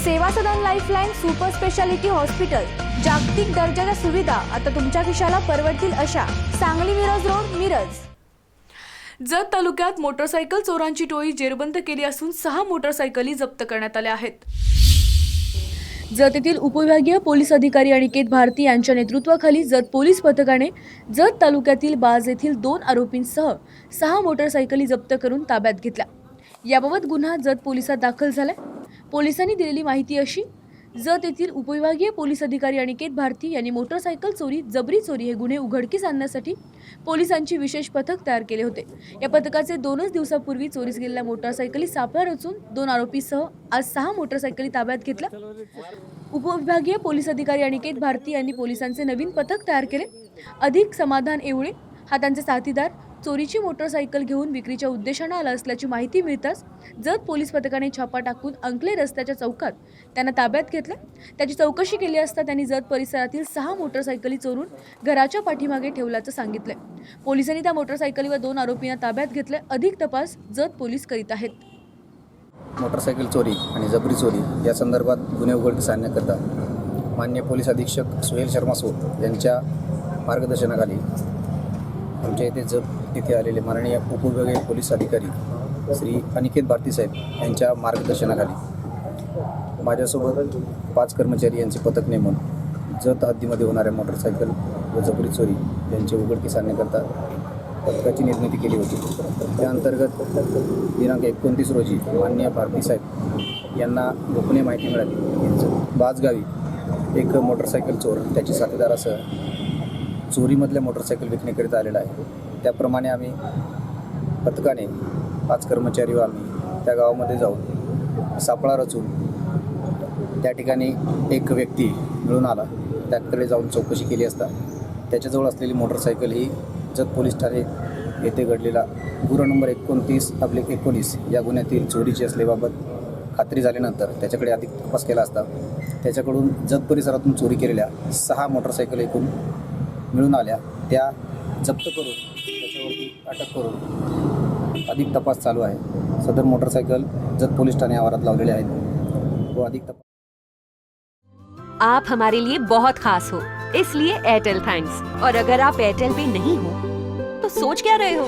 Seva Sadan lifeline super speciality hospital. जागतिक दर्जाच्या सुविधा. आता तुमच्या खिशाला परवडतील अशा. सांगली मिरज रोड मिरज. जत तालुक्यात मोटरसायकल चोरांची टोळी जेरबंद केली असून सहा मोटरसायकली जप्त करण्यात आल्या आहेत. जत येथील उपविभागीय पोलीस अधिकारी अनिकेत भारती यांच्या नेतृत्वाखाली जत पोलीस पथकाने जत तालुक्यातील बाज येथील दोन आरोपींसह सहा मोटरसायकली जप्त करून ताब्यात घेतल्या. याबाबत गुन्हा जत पोलिसात दाखल झालाय. पोलिसांनी दिलेली माहिती अशी जत येथील उपविभागीय पोलीस अधिकारी अनिकेत भारती यांनी मोटरसायकल चोरी जबरी चोरी हे गुन्हे उघडकीस आणण्यासाठी पोलिसांची विशेष पथक तयार केले होते. या पथकाचे दोनच दिवसापूर्वी चोरीस गेलेल्या मोटरसायकली सापळा रचून दोन आरोपीसह आज सहा मोटरसायकली ताब्यात घेतल्या. उपविभागीय पोलीस अधिकारी अनिकेत भारती यांनी पोलिसांचे नवीन पथक तयार केले. अधिक समाधान एवढे हा त्यांचे साथीदार चोरीची मोटरसायकल घेऊन विक्रीच्या उद्देशानं आला असल्याची माहिती मिळताच जत पोलीस पथकाने छापा टाकून अंकले रस्त्याच्या चौकात त्यांना ताब्यात घेतलं. त्याची चौकशी केली असता त्यांनी जत परिसरातील सहा मोटरसायकली चोरून घराच्या पाठीमागे ठेवल्याचं सांगितलंय पोलिसांनी त्या मोटरसायकलीवर दोन आरोपींना ताब्यात घेतले. अधिक तपास जत पोलीस करीत आहेत. मोटरसायकल चोरी आणि जबरी चोरी या संदर्भात गुन्हे उघडकीस आणण्याकरता मान्य पोलीस अधीक्षक सुहेल शर्मा सोड यांच्या मार्गदर्शनाखाली आमच्या इथे जप येथे आलेले माननीय उपविभागीय पोलीस अधिकारी श्री अनिकेत भारती साहेब यांच्या मार्गदर्शनाखाली माझ्यासोबत पाच कर्मचारी यांचे पथक नेमून जत हद्दीमध्ये होणाऱ्या मोटरसायकल व जबरी चोरी यांचे उघडकीस आणण्याकरता पथकाची निर्मिती केली होती. त्या अंतर्गत दिनांक एकोणतीस रोजी मान्य भारती साहेब यांना गोपनीय माहिती मिळाली. बाजगावी एक मोटरसायकल चोर त्याची साथीदारासह चोरीमधल्या मोटरसायकल विकण्याकरिता आलेला आहे. त्याप्रमाणे आम्ही पथकाने पाच कर्मचारी व आम्ही त्या गावामध्ये जाऊन सापळा रचून त्या ठिकाणी एक व्यक्ती मिळून आला. त्याकडे जाऊन चौकशी केली असता त्याच्याजवळ असलेली मोटरसायकल ही जत पोलीस ठाणे येथे घडलेला गुन्हा नंबर एकोणतीस आपले एकोणीस या गुन्ह्यातील चोरीची असल्याबाबत खात्री झाल्यानंतर त्याच्याकडे अधिक तपास केला असता त्याच्याकडून जत परिसरातून चोरी केलेल्या सहा मोटरसायकल एकूण मिळून आल्या. त्या जप्त करून अटक करून अधिक तपास चालू आहे. सदर मोटरसायकल जत पोलीस ठाणे आवारात लावलेले आहेत. व अधिक तपास आप हमारे लिए बहुत खास हो, इसलिए एयरटेल थैंक्स और अगर आप एयरटेल पे नहीं हो तो सोच क्या रहे हो?